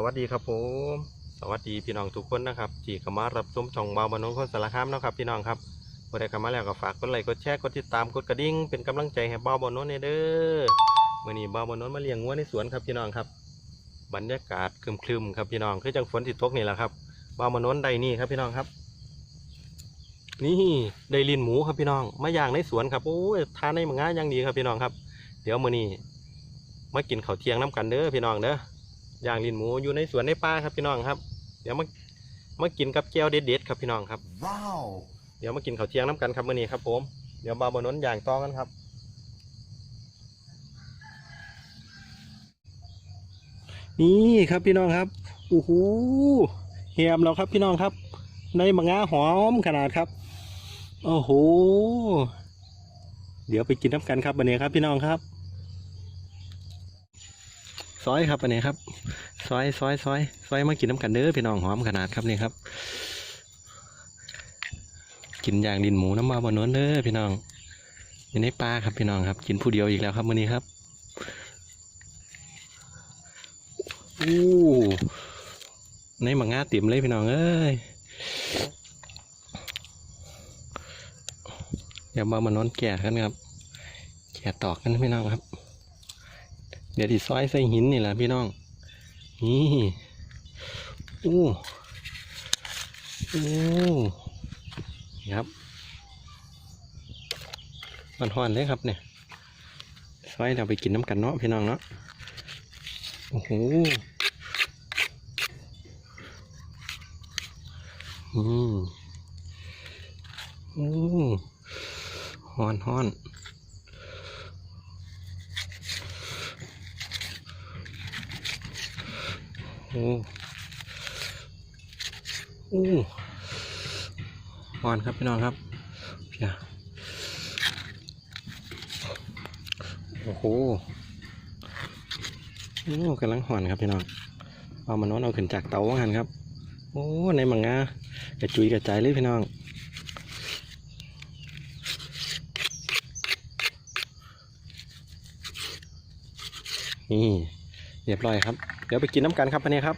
สวัสดีครับผม สวัสดีพี่น้องทุกคนนะครับที่เข้ามารับชมช่องบาวบานนคนสารคามนะครับพี่น้องครับพอได้เข้ามาแล้วก็ฝากกดไลค์กดแชร์กดติดตามกดกระดิ่งเป็นกำลังใจให้บาวบานนเด้อมื่อนี้บาวบานนมาเลี้ยงวัวในสวนครับพี่น้องครับ บรรยากาศครึมๆครับพี่น้องคือจังฝนติดตกนี่แหละครับบาวบานนได้นี่ครับพี่น้องครับ นี่ได้ลินหมูครับพี่น้องมาย่างในสวนครับโอ้ยทานในมังงะอย่างดีครับพี่น้องครับ เดี๋ยวมื้อนี้มากินข้าวเที่ยงน้ำกันเด้อพี่น้องเด้อ ย่างลิ้นหมูอยู่ในสวนในป่าครับพี่น้องครับ เดี๋ยวมามากินกับแก้วเด็ดๆครับพี่น้องครับ Wow. เดี๋ยวมากินข้าวเที่ยงน้ำกันครับมื้อนี้ครับผม เดี๋ยวบาวบานนย่างต่อกันครับนี่ครับพี่น้องครับโอ้โหเหียมแล้วครับพี่น้องครับ ในมังงาหอมขนาดครับโอ้โหเดี๋ยวไปกินน้ำกันครับวันนี้ครับพี่น้องครับ ซอยครับวันนี้ครับ ซอยซอยซอยซอยมากินน้ำกันเด้อพี่น้องหอมขนาดครับนี่ครับ กินอย่างดินหมูน้ำมาบนนวนเด้อพี่น้องอยู่ในป่าครับพี่น้องครับ กินผู้เดียวอีกแล้วครับวันนี้ครับอู้ในมังงาติ่มเลยพี่น้องเอ้ยเดี๋ยวมาบนนวนแก่กันครับแก่ตอกกันพี่น้องครับ เดี๋ยวที่ซอยใส่หินนี่แหละพี่น้อง นี่อู้อู้นี่ครับมันห่อนเลยครับเนี่ยซอยเราไปกินน้ำกันเนาะพี่น้องเนาะโอ้โหอืมอู้ฮ้อนฮอน อ้โอ้หอนครับพี่น้องครับเพียโอ้โหโอ้กำลังหอนครับพี่น้องเอามานอนเอาขึ้นจากเตาว่างันครับ โอ้ในมังงากระจุยกระจายเลยพี่น้องนี่เรียบร้อยครับ เดี๋ยวไปกินน้ำกันครับพันนี้ครับ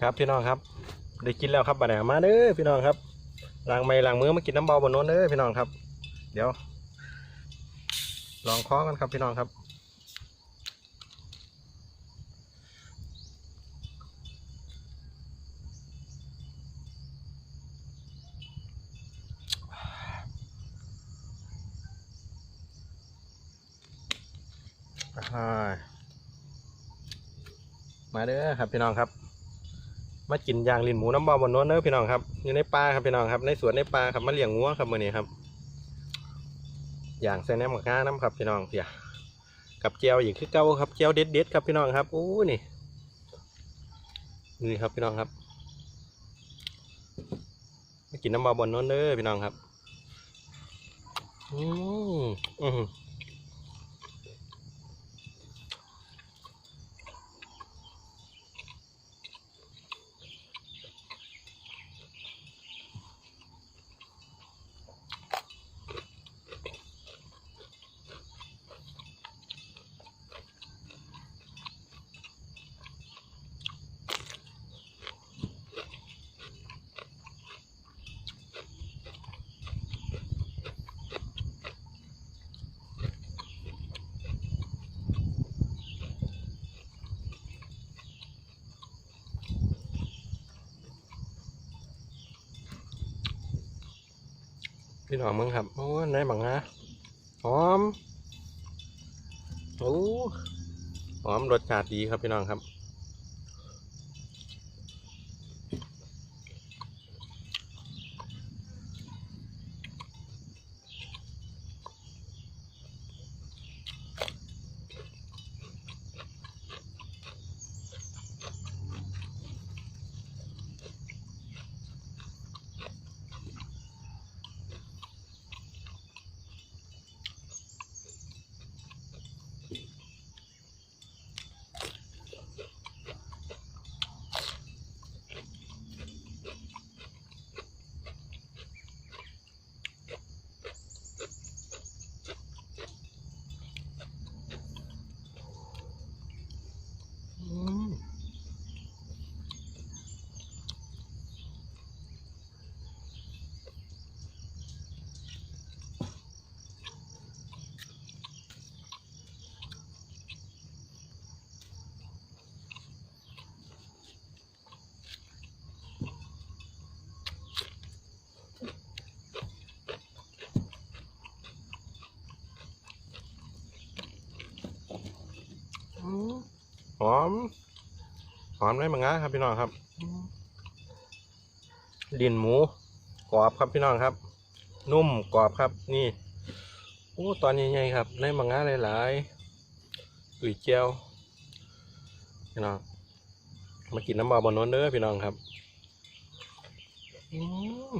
ครับพี่น้องครับ ได้กินแล้วครับบัดนี้มาเด้อพี่น้องครับล้างไม้ล้างมือมากินน้ำเบาบนโน้นเด้อพี่น้องครับ เดี๋ยว ลองเคองกันครับพี่น้องครับอ่ มาเด้อครับพี่น้องครับ มากินยางลินหมูน้ำบาบนโน้นเด้อพี่น้องครับอยู่ในป่าครับพี่น้องครับ ในสวนในป่าครับมาเลี้ยงงัวครับมื่อนี้ครับอย่างใส่น้ำหมักงาน้ำครับพี่น้องเพียกับเจียวอีกคือเก่าครับเจียวเด็ดเด็ดครับพี่น้องครับโอ้นี่นี่ครับพี่น้องครับมากินน้ำบาบนโน้นเด้อพี่น้องครับอืมอืม พี่น้องมึงครับโอ้ไหนบังฮะหอมโอ้หอมรสชาติดีครับพี่น้องครับ อ หอม หอมได้มังงะครับพี่น้องครับ ดินหมูกรอบครับพี่น้องครับ นุ่มกรอบครับนี่โอ้ตอนใหญ่ๆครับได้มังงะหลายๆตุ๋ยเจียวพี่น้องมากินน้ำบาบานนเด้อพี่น้องครับ อืม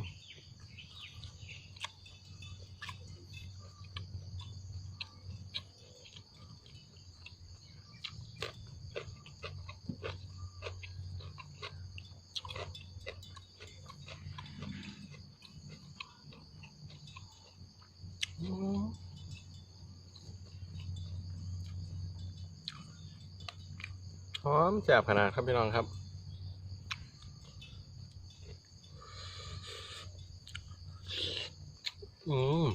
อืม หอมแจ่บขนาดครับพี่น้องครับ อืม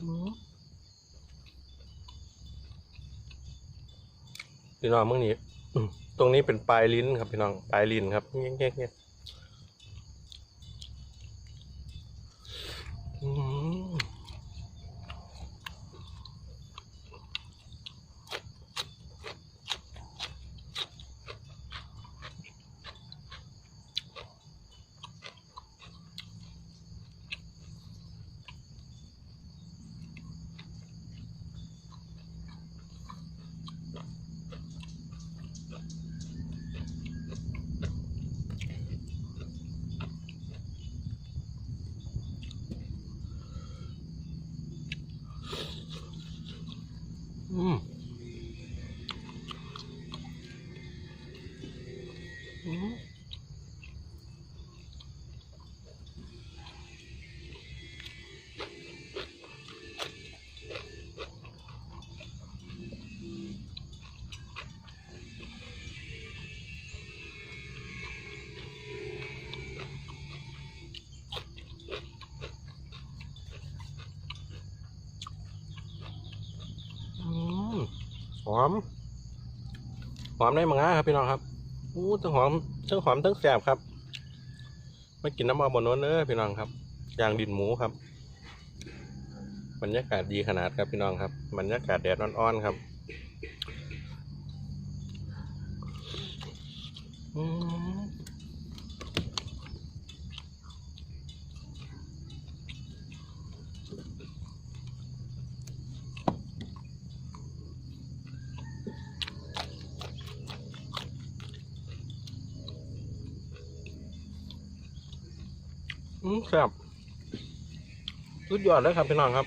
อืม พี่น้องมึงนี้ตรงนี้เป็นปลายลิ้นครับพี่น้องปลายลิ้นครับเงี้ยๆเงี้ยอืมอืมอืมอืม หอม หอมได้มังงะครับพี่น้องครับ อู้ทั้งหอมทั้งหอมทั้งแสบครับมากินน้ำมันบนน้นเนอพี่น้องครับยางดินหมูครับ บรรยากาศดีขนาดครับพี่น้องครับ บรรยากาศแดดอ่อนๆครับ อืมแซ่บสุดยอดเลยครับพี่น้องครับ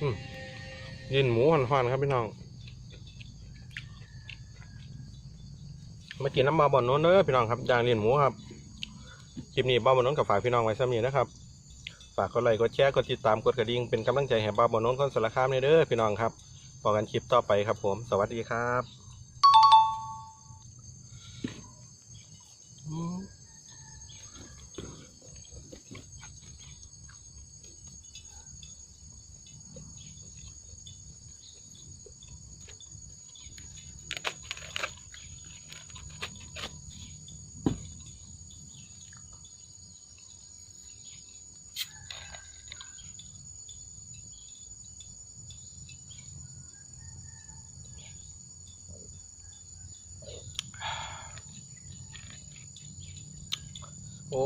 อืมดินหมูห่อนๆครับพี่น้อง มากินน้ำบาบอนโน้นเด้อพี่น้องครับย่างดินหมูครับ คลิปนี้บาบอนโน้นกับฝากพี่น้องไว้ซ้ำนี้นะครับ ฝากกดไลค์กดแชร์กดติดตามกดกระดิ่งเป็นกำลังใจให้บาบอนโน้นคนสารคามในเด้อพี่น้องครับพอกันคลิปต่อไปครับผม สวัสดีครับ โอ้